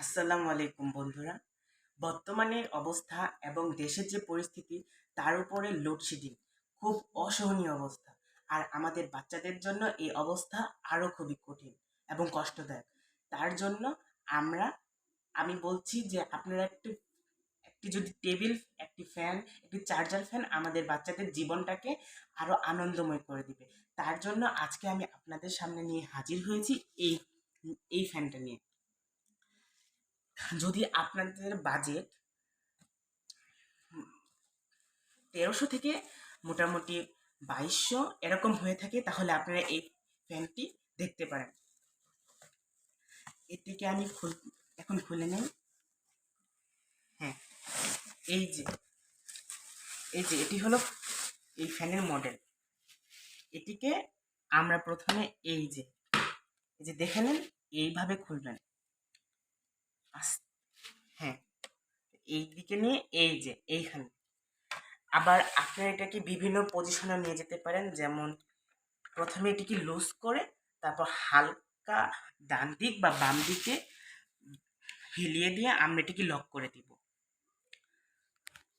আসসালামু আলাইকুম বন্ধুরা। বর্তমানের অবস্থা এবং দেশের যে পরিস্থিতি, তার উপরে লোডশেডিং খুব অসহনীয় অবস্থা। আর আমাদের বাচ্চাদের জন্য এই অবস্থা আরও খুবই কঠিন এবং কষ্টদায়ক। তার জন্য আমরা, আমি বলছি যে আপনারা একটু, একটি যদি টেবিল, একটি ফ্যান, একটি চার্জার ফ্যান আমাদের বাচ্চাদের জীবনটাকে আরও আনন্দময় করে দিবে। তার জন্য আজকে আমি আপনাদের সামনে নিয়ে হাজির হয়েছি এই এই ফ্যানটা নিয়ে। যদি আপনাদের বাজেট তেরোশো থেকে মোটামুটি বাইশশো এরকম হয়ে থাকে, তাহলে আপনারা এই ফ্যানটি দেখতে পারেন। এটিকে আমি খুল, এখন খুলে নেই। হ্যাঁ এই যে এই যে, এটি হলো এই ফ্যানের মডেল এটিকে আমরা প্রথমে এই যে এই যে দেখে নেন, এইভাবে খুলবেন। হ্যাঁ এই দিকে নিয়ে, এই যে, এইখানে। আবার আপনারা এটাকে বিভিন্ন পজিশনে নিয়ে যেতে পারেন, যেমন প্রথমে এটিকে লুজ করে, তারপর হালকা ডান দিক বা বাম দিকে হিলিয়ে দিয়ে আমরা এটিকে লক করে দিব।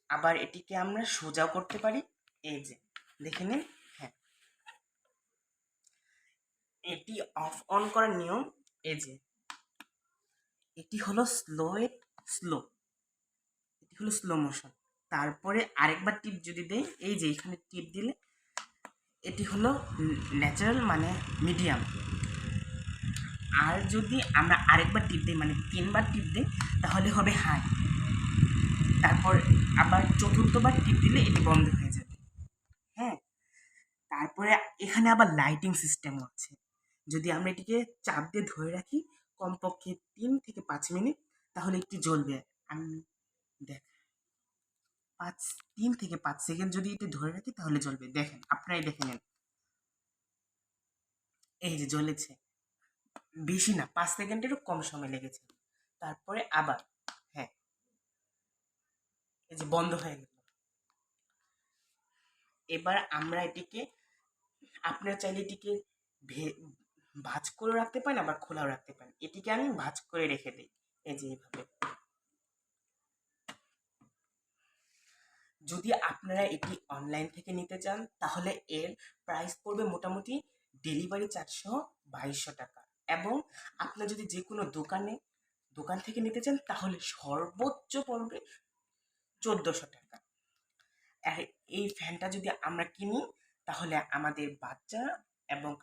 আবার এটিকে আমরা সোজাও করতে পারি, এই যে, দেখে নিন হ্যাঁ। এটি অফ অন করার নিয়ম, এই যে এটি হলো স্লো স্লো এটি হলো স্লো মোশন তারপরে আরেকবার টিপ যদি দেই, এই যে এখানে টিপ দিলে, এটি হলো ন্যাচারাল মানে মিডিয়াম আর যদি আমরা আরেকবার টিপ দিই মানে তিনবার টিপ দিই, তাহলে হবে হাই তারপর আবার চতুর্থবার টিপ দিলে এটি বন্ধ হয়ে যাবে। হ্যাঁ? তারপরে এখানে আবার লাইটিং সিস্টেমও আছে। যদি আমরা এটিকে চাপ দিয়ে ধরে রাখি কমপক্ষে তিন থেকে পাঁচ মিনিট, তাহলে একটু জ্বলবে। আমি দেখ, পাঁচ, তিন থেকে পাঁচ সেকেন্ড যদি এটি ধরে রাখি, তাহলে জ্বলবে। দেখেন, আপনারাই দেখে নেন। এই যে জ্বলেছে। বেশি না, পাঁচ সেকেন্ডেরও কম সময় লেগেছে। তারপরে আবার হ্যাঁ। এই যে বন্ধ হয়ে গেল। এবার আমরা এটিকে, আপনারা চাইলে এটিকে ভাঁজ করে রাখতে পারেন, আবার খোলাও রাখতে পারেন। এটিকে আমি ভাঁজ করে রেখে দিই। এই যে এইভাবে। যদি আপনারা এটি অনলাইন থেকে নিতে চান, তাহলে এর প্রাইস পড়বে মোটামুটি ডেলিভারি চারশো বাইশশো টাকা। এবং আপনার যদি যে কোনো দোকানে, দোকান থেকে নিতে চান, তাহলে সর্বোচ্চ পড়বে চোদ্দোশো টাকা। আর এই ফ্যানটা যদি আমরা কিনি, তাহলে আমাদের বাচ্চা এবং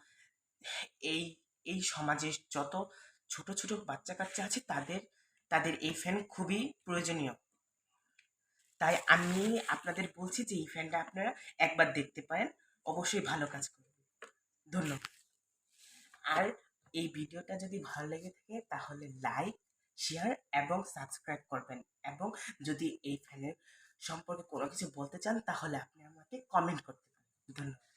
এই এই সমাজের যত ছোট ছোট বাচ্চা কাচ্চা আছে, তাদের তাদের এই ফ্যান খুবই প্রয়োজনীয়। তাই আমি আপনাদের বলছি যে, এই ফ্যানটা আপনারা একবার দেখতে পারেন। অবশ্যই ভালো কাজ করবে। ধন্যবাদ। আর এই ভিডিওটা যদি ভালো লেগে থাকে, তাহলে লাইক শেয়ার এবং সাবস্ক্রাইব করবেন। এবং যদি এই ফ্যানের সম্পর্কে কোনো কিছু বলতে চান, তাহলে আপনি আমাকে কমেন্ট করতে পারেন। ধন্যবাদ।